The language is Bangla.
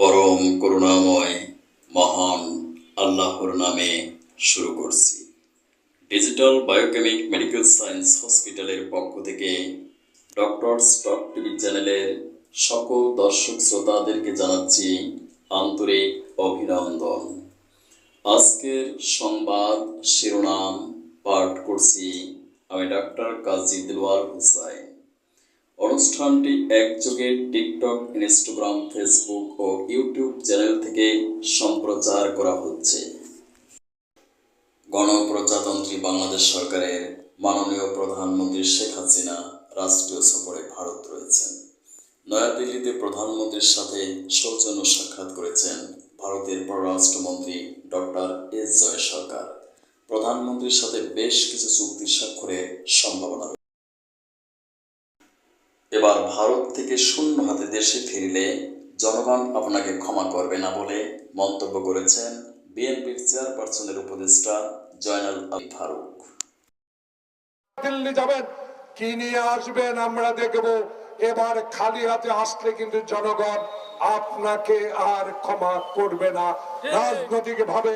পরম করুণাময়, মহান আল্লাহর নামে শুরু করছি। ডিজিটাল বায়োকেমিক মেডিকেল সায়েন্স হসপিটালের পক্ষ থেকে ডক্টর স্টক টিভি চ্যানেলের সকল দর্শক শ্রোতাদেরকে জানাচ্ছি আন্তরিক অভিনন্দন। আজকের সংবাদ শিরোনাম পাঠ করছি আমি ডাক্তার কাজী দিলওয়ার হুসাইন অনুষ্ঠানটি একযোগে টিকটক, ইনস্টাগ্রাম, ফেসবুক ও ইউটিউব চ্যানেল থেকে সম্প্রচার করা হচ্ছে। গণপ্রজাতন্ত্রী বাংলাদেশ সরকারের মাননীয় প্রধানমন্ত্রী শেখ হাসিনা রাষ্ট্রীয় সফরে ভারত রয়েছেন। নয়াদিল্লিতে প্রধানমন্ত্রীর সাথে সৌজন্য সাক্ষাৎ করেছেন ভারতের পররাষ্ট্রমন্ত্রী ডক্টর এস জয়শঙ্কর প্রধানমন্ত্রীর সাথে বেশ কিছু চুক্তি স্বাক্ষরের সম্ভাবনা। এবার ভারত থেকে শূন্য হাতে দেশে ফিরলে জনগণ আপনাকে ক্ষমা করবে না বলে মন্তব্য করেছেন বিএনপির চেয়ারপারসনের উপদেষ্টা জয়নাল আলী ফারুক। দিল্লি যাবেন কি নিয়ে আসবেন আমরা দেখব। এবার খালি হাতে আসলে কিন্তু জনগণ আপনাকে আর ক্ষমা করবে না। রাজনৈতিক ভাবে